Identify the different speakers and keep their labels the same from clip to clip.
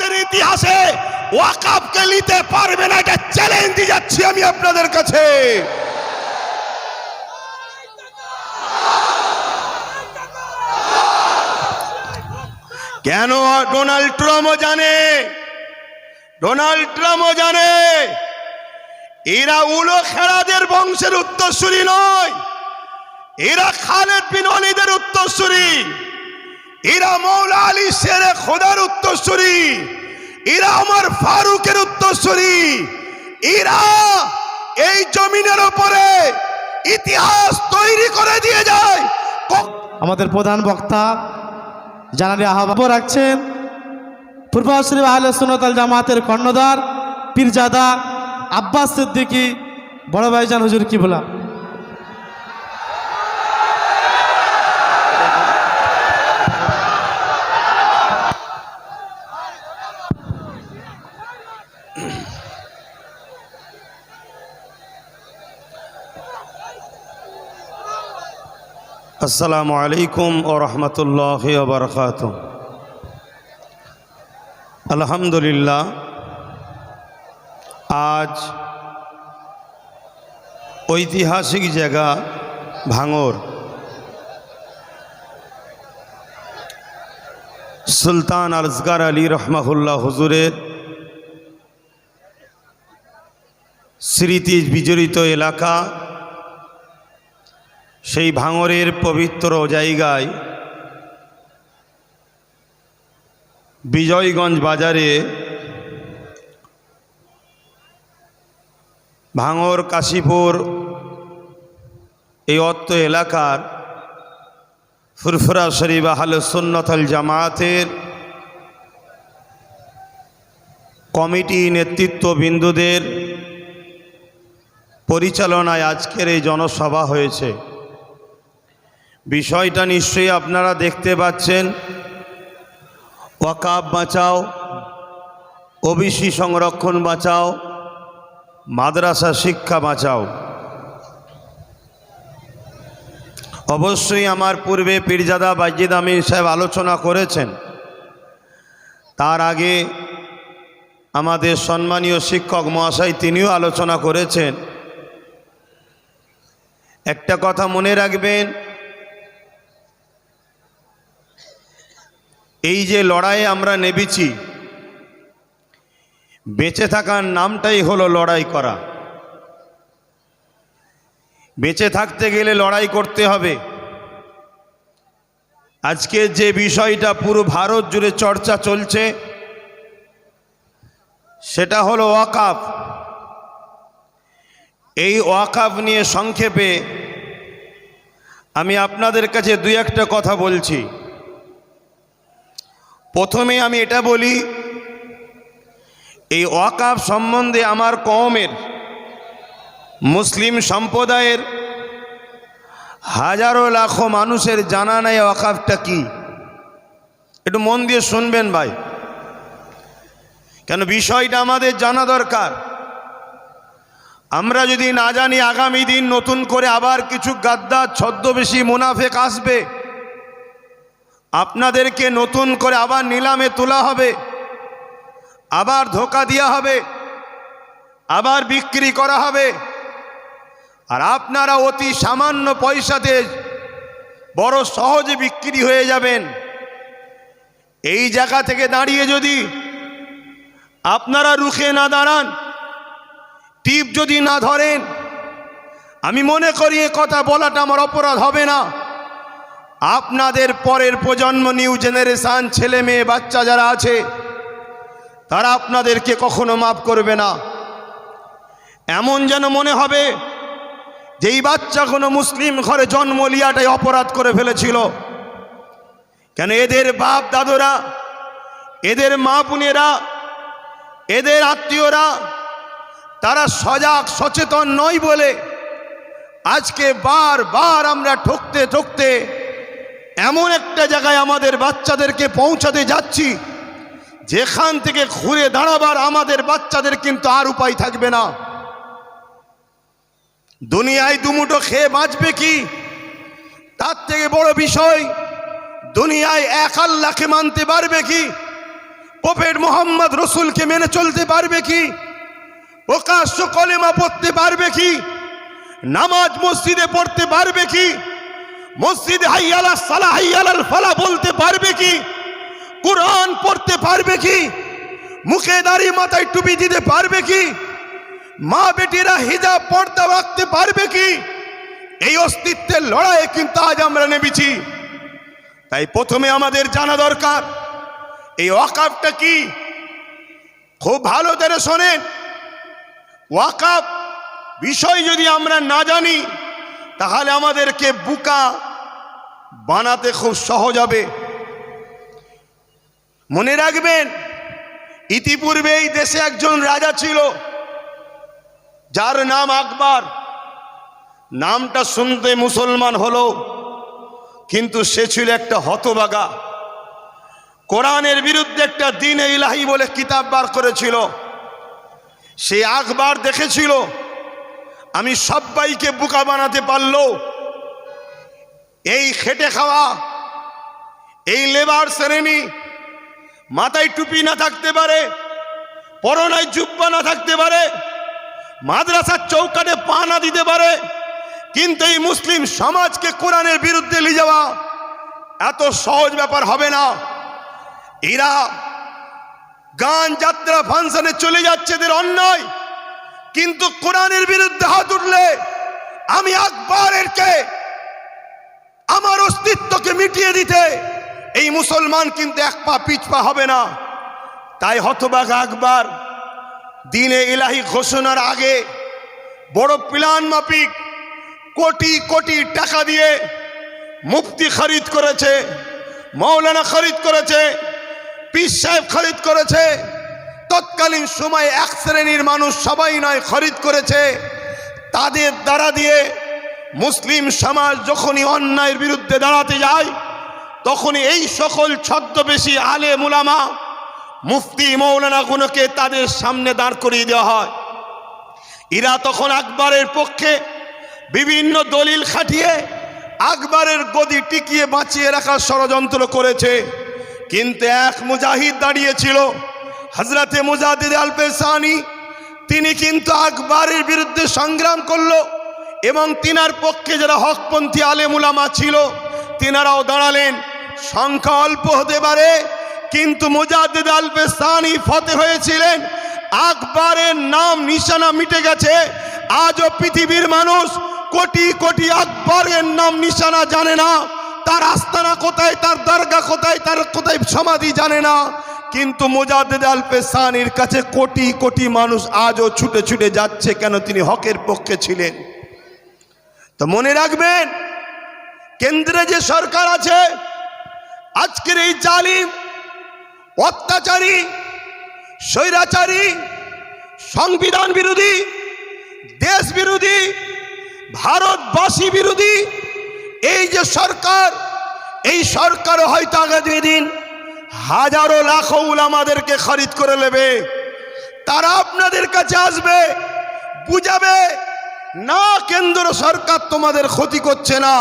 Speaker 1: ভারতের ইতিহাসে ওয়াকাবকে নিতে পারবে না, এটা চ্যালেঞ্জ দিয়ে যাচ্ছি আমি আপনাদের কাছে। কেন ডোনাল্ড ট্রাম্পও জানে? ডোনাল্ড ট্রাম্পও জানে? এরা উলো খেলাদের বংশের উত্তরসূরি নয়। এরা খালেদ বিন অলিদের উত্তরসূরি। এরা মৌলা আলী শেরে খোদার উত্তরসূরি। এরা আমার ফারুকের উত্তরসূরি। এরা এই জমিনের উপরে ইতিহাস তৈরি করে দিয়ে যায়।
Speaker 2: আমাদের প্রধান বক্তা জানালে আহ্বাব রাখছেন পূর্বাশ্রী আহলে সুনতাল জামাতের কর্ণধার, পীরজাদা আব্বাস সিদ্দিকী, বড় ভাইজান হুজুর কি বলা
Speaker 1: আসসালামু আলাইকুম ও রহমতুল্লাহ বরকাত। আলহামদুলিল্লাহ, আজ ঐতিহাসিক জায়গা ভাঙর। সুলতান আজগার আলী রহমাহুল্লাহ হুজুরের স্মৃতি বিজড়িত এলাকা সেই ভাঙরের পবিত্র জায়গায় বিজয়গঞ্জ বাজারে ভাঙর, কাশীপুর, এই অত্ত এলাকার ফুরফুরা শরীফ আহলে সুন্নতল জামায়াতের কমিটি নেতৃত্ব বিন্দুদের পরিচালনায় আজকের এই জনসভা হয়েছে। বিষয়টা নিশ্চয়ই আপনারা দেখতে পাচ্ছেন। ওয়াকাব বাঁচাও, ওবিসি সংরক্ষণ বাঁচাও, মাদ্রাসা শিক্ষা বাঁচাও। অবশ্যই আমার পূর্বে পীরজাদা বাইজিদ আমিন সাহেব আলোচনা করেছেন। তার আগে আমাদের সম্মানীয় শিক্ষক মহাশয় তিনিও আলোচনা করেছেন। একটা কথা মনে রাখবেন এই যে লড়াইয়ে আমরা নেবেছি বেঁচে থাকার নামটাই হলো লড়াই করা। বেঁচে থাকতে গেলে লড়াই করতে হবে। আজকে যে বিষয়টা পুরো ভারত জুড়ে চর্চা চলছে, সেটা হলো ওয়াকাফ। এই ওয়াকাফ নিয়ে সংক্ষেপে আমি আপনাদের কাছে দুই একটা কথা বলছি। প্রথমে আমি এটা বলি, এই ওয়াকাফ সম্বন্ধে আমার কমের মুসলিম সম্প্রদায়ের হাজারো লাখো মানুষের জানা নেই ওয়াকাফটা কি। একটু মন দিয়ে শুনবেন ভাই। কেন বিষয়টা আমাদের জানা দরকার। আমরা যদি না জানি আগামী দিন নতুন করে আবার কিছু গাদ্দার, ছদ্মবেশী মুনাফেক আসবে। আপনাদেরকে নতুন করে আবার নিলামে তোলা হবে, আবার ধোকা দেওয়া হবে, আবার বিক্রি করা হবে। আর আপনারা অতি সামান্য পয়সাতে বড় সহজে বিক্রি হয়ে যাবেন। এই জায়গা থেকে দাঁড়িয়ে যদি আপনারা রুখে না দাঁড়ান, টিপ যদি না ধরেন, আমি মনে করি এ কথা বলাটা আমার অপরাধ হবে না। আপনাদের পরের প্রজন্ম নিউ জেনারেশান, ছেলে মেয়ে, বাচ্চা যারা আছে, তারা আপনাদেরকে কখনো মাফ করবে না। এমন যেন মনে হবে যেই বাচ্চা কোনো মুসলিম ঘরে জন্ম লিয়াটাই অপরাধ করে ফেলেছিল। কেন এদের বাপ দাদুরা, এদের মা বোনেরা, এদের আত্মীয়রা, তারা সজাগ, সচেতন নয় বলে আজকে বার বার আমরা ঠকতে ঠকতে এমন একটা জায়গায় আমাদের বাচ্চাদেরকে পৌঁছাতে যাচ্ছি, যেখান থেকে ঘুরে দাঁড়াবার আমাদের বাচ্চাদের কিন্তু আর উপায় থাকবে না। দুনিয়ায় দুমুটো খেয়ে বাঁচবে কি? তার থেকে বড় বিষয়, দুনিয়ায় এক আল্লাহকে মানতে পারবে কি? প্রফেট মোহাম্মদ রসুলকে মেনে চলতে পারবে কি? প্রকাশ্য কলেমা পড়তে পারবে কি? নামাজ মসজিদে পড়তে পারবে কি? মসজিদে হাইয়ালা সালা হাইয়ালাল ফালা বলতে পারবে কি? কোরআন পড়তে পারবে কি? মুখে দাঁড়িয়ে মাথায় টুপি দিতে পারবে কি? মা বেটিরা হিজাব, পর্দা রাখতে পারবে কি? এই অস্তিত্বের লড়াইয়ে কিন্তু আজ আমরা নেমেছি। তাই প্রথমে আমাদের জানা দরকার, এই ওয়াকাফটা কি? খুব ভালো করে শোনেন। ওয়াকাফ বিষয় যদি আমরা না জানি তাহলে আমাদেরকে বুকা বানাতে খুব সহজ হবে। মনে রাখবেন ইতিপূর্বে এই দেশে একজন রাজা ছিল, যার নাম আকবর। নামটা শুনতে মুসলমান হলো, কিন্তু সে ছিল একটা হতবাগা কোরআনের বিরুদ্ধে একটা দিন ইলাহি বলে কিতাব বার করেছিল। সে আকবর দেখেছিল আমি সবাইকে বোকা বানাতে পারল। এই খেটে খাওয়া, এই লেবার শ্রেণি মাথায় টুপি না থাকতে পারে, পরনায় জুব্বা না থাকতে পারে, মাদ্রাসার চৌকাটে পা না দিতে পারে, কিন্তু এই মুসলিম সমাজকে কোরআনের বিরুদ্ধে নিয়ে যাওয়া এত সহজ ব্যাপার হবে না। এরা গান যাত্রা ফাংশনে চলে যাচ্ছে এদের অন্যায়। কিন্তু কোরআনের বিরুদ্ধে হাত উঠলে আমি আকবরেরকে, আমার অস্তিত্বকে মিটিয়ে দিতে এই মুসলমান কিন্তু এক পা পিছপা হবে না। তাই হতবাগ আকবর, দিনে ইলাহি ঘোষণার আগে বড় প্লান মাফিক কোটি কোটি টাকা দিয়ে মুফতি খরিদ করেছে, মৌলানা খরিদ করেছে, পীর সাহেব খরিদ করেছে। তৎকালীন সময় এক শ্রেণির মানুষ সবাই নয়, খরিদ করেছে। তাদের দ্বারা দিয়ে মুসলিম সমাজ যখনই অন্যায়ের বিরুদ্ধে দাঁড়াতে যায়, তখনই এই সকল ছদ্মবেশী আলে মুলামা মুফতি মৌলানাগুলোকে তাদের সামনে দাঁড় করিয়ে দেওয়া হয়। এরা তখন আকবরের পক্ষে বিভিন্ন দলিল খাটিয়ে আকবরের গদি টিকিয়ে বাঁচিয়ে রাখার ষড়যন্ত্র করেছে। কিন্তু এক মুজাহিদ দাঁড়িয়েছিল হজরতে মুজাহিদ আলপেসানি তিনি কিন্তু আকবরের বিরুদ্ধে সংগ্রাম করল এবং তিনার পক্ষে যারা হকপন্থী আলেমুলামা ছিল, তিনারাও দাঁড়ালেন। সংখ্যা অল্প হতে পারে, কিন্তু মুজাদ্দিদ আলপেসানি ফতে হয়েছিলেন। আকবরের নাম নিশানা মিটে গেছে, আজও পৃথিবীর মানুষ কোটি কোটি আকবরের নাম নিশানা জানে না, তার আস্তানা কোথায়, তার দরগা কোথায়, তার কোথায় সমাধি জানে না। কিন্তু মুজাদ্দিদ আলপেসানির কাছে কোটি কোটি মানুষ আজও ছুটে ছুটে যাচ্ছে কেন তিনি হকের পক্ষে ছিলেন? তো মনে রাখবেন, কেন্দ্রে যে সরকার আছে, আজকের এই জালিম, অত্যাচারী, স্বৈরাচারী, সংবিধান বিরোধী, দেশ বিরোধী, ভারতবাসী বিরোধী, এই যে সরকার, এই সরকার হয়তো আগামী দিন হাজারো লাখো উলামাদেরকে খরিদ করে নেবে। তারা আপনাদের কাছে আসবে, বুঝাবে, না, কেন্দ্র সরকার তোমাদের ক্ষতি করছে না।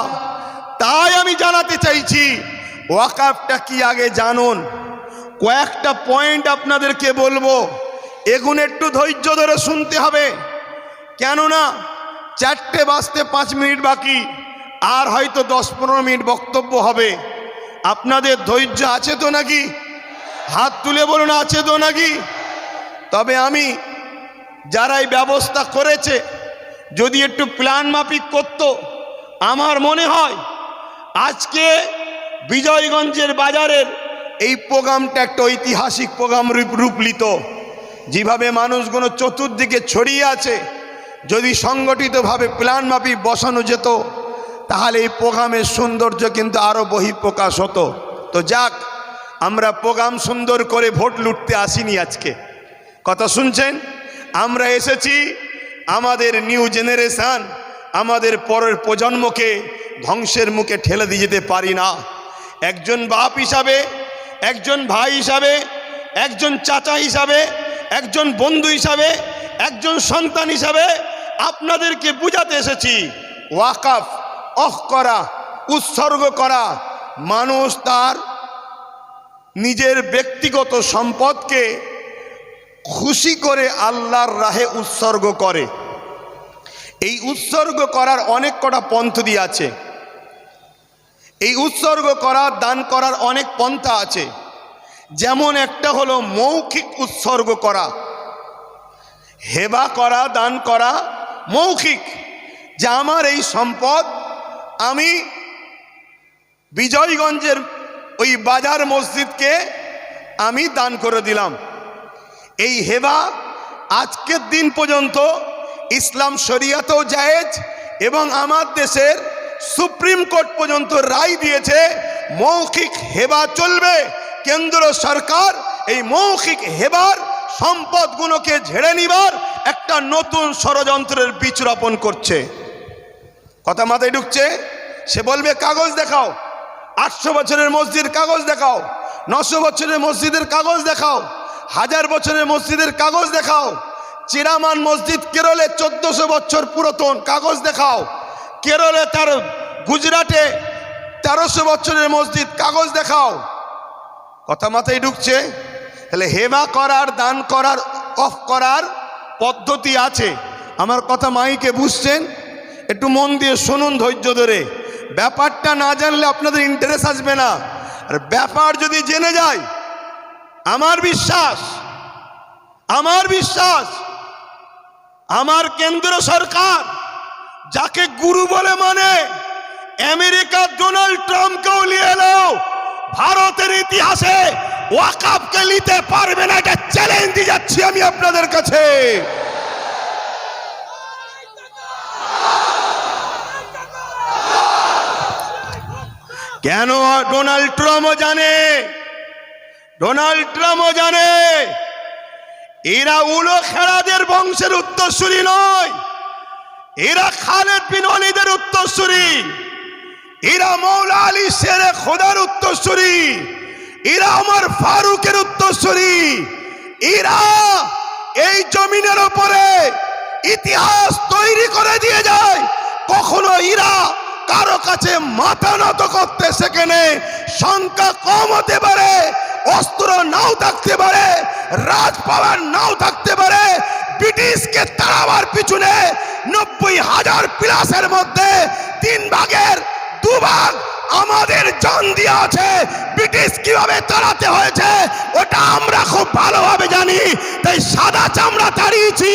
Speaker 1: তাই আমি জানাতে চাইছি, ওয়াকাফটা কি আগে জানুন। কয়েকটা পয়েন্ট আপনাদেরকে বলব, এগুন একটু ধৈর্য ধরে শুনতে হবে। কেননা, চারটে বাজতে পাঁচ মিনিট বাকি, আর হয়তো দশ পনেরো মিনিট বক্তব্য হবে। আপনাদের ধৈর্য আছে তো নাকি? হাত তুলে বলুন, আছে তো নাকি? তবে আমি যারা এই ব্যবস্থা করেছে, যদি একটু প্ল্যান মাফিক করত, আমার মনে হয় আজকে বিজয়গঞ্জের বাজারের এই প্রোগ্রামটা একটা ঐতিহাসিক প্রোগ্রাম রূপ রূপ নিত যেভাবে মানুষগুলো চতুর্দিকে ছড়িয়ে আছে, যদি সংগঠিতভাবে প্ল্যান মাফিক বসানো যেত তাহলে এই প্রোগ্রামের সৌন্দর্য কিন্তু আরও বহিঃপ্রকাশ হতো। তো যাক, আমরা প্রোগ্রাম সুন্দর করে ভোট লুটতে আসিনি আজকে। কথা শুনছেন? আমরা এসেছি আমাদের নিউ জেনারেশান, আমাদের পরের প্রজন্মকে ধ্বংসের মুখে ঠেলে দিয়ে যেতে পারি না। একজন বাপ হিসাবে, একজন ভাই হিসাবে, একজন চাচা হিসাবে, একজন বন্ধু হিসাবে, একজন সন্তান হিসাবে আপনাদেরকে বুঝাতে এসেছি, ওয়াকাফ। অফ করা, উৎসর্গ করা, মানুষ তার নিজের ব্যক্তিগত সম্পদকে খুশি করে আল্লাহর রাহে উৎসর্গ করে। এই উৎসর্গ করার অনেক কটা পন্থী আছে। এই উৎসর্গ করার দান করার অনেক পন্থা আছে। যেমন একটা হলো মৌখিক উৎসর্গ করা। হেবা করা, দান করা মৌখিক। যে আমার এই সম্পদ আমি বিজয়গঞ্জের ওই বাজার মসজিদকে আমি দান করে দিলাম। এই হেবা আজকের দিন পর্যন্ত ইসলাম শরিয়াতেও জায়েজ এবং আমার দেশের সুপ্রিম কোর্ট পর্যন্ত রায় দিয়েছে, মৌখিক হেবা চলবে। কেন্দ্র সরকার এই মৌখিক হেবার সম্পদগুলোকে ঝেড়ে নিবার একটা নতুন ষড়যন্ত্রের বীজ রোপণ করছে। কথা মাথায় ঢুকছে? সে বলবে, কাগজ দেখাও। আটশো বছরের মসজিদ কাগজ দেখাও। নশো বছরের মসজিদের কাগজ দেখাও। হাজার বছরের মসজিদের কাগজ দেখাও। চিরামান মসজিদ কেরলে চোদ্দশো বছর পুরাতন কাগজ দেখাও। কেরলে তার গুজরাটে তেরোশো বছরের মসজিদ কাগজ দেখাও। কথা মাথায় ঢুকছে। তাহলে হেবা করার, দান করার, অফ করার পদ্ধতি আছে। আমার কথা মাইকে বুঝছেন? একটু মন দিয়ে শুনুন ধৈর্য ধরে। ব্যাপারটা না জানলে আপনাদের ইন্টারেস্ট আসবে না। আর ব্যাপার যদি জেনে যায়, আমার বিশ্বাস আমার বিশ্বাস, আমার কেন্দ্র সরকার, যাকে গুরু বলে মানে আমেরিকা ডোনাল্ড ট্রাম্পকেও নিয়ে এলো ভারতের ইতিহাসে ওয়াকাপকে নিতে পারবে না, এটা চ্যালেঞ্জ দিয়ে যাচ্ছি আমি আপনাদের কাছে। কেন ডোনাল্ড ট্রাম্পও জানে? ডোনাল্ড ট্রাম্পও জানে। এরা উলো খেলাদের বংশের উত্তরসূরি নয়। এরা খালেদ বিন অলিদের উত্তরসূরি। এরা মৌলা আলী শেরে খোদার উত্তরসূরি। এরা আমার ফারুকের উত্তরসূরি। এরা এই জমিনের ওপরে ইতিহাস তৈরি করে দিয়ে যায়। কখনো ইরা কারও কাছে মাথা নত করতে সেখানে সংখ্যা কম হতে পারে, অস্ত্র নাও থাকতে পারে রাজ পাওয়ার নাও থাকতে পারে, ব্রিটিশকে তাড়াবার পিছনে নব্বই হাজার প্লাসের মধ্যে তিন ভাগের দু ভাগ আমাদের জান দিয়ে আছে। ব্রিটিশ কীভাবে তাড়াতে হয়েছে, ওটা আমরা খুব ভালোভাবে জানি। তাই সাদা চামড়া তাড়িয়েছি,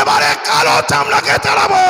Speaker 1: এবারে কালো চামড়াকে তাড়াবো।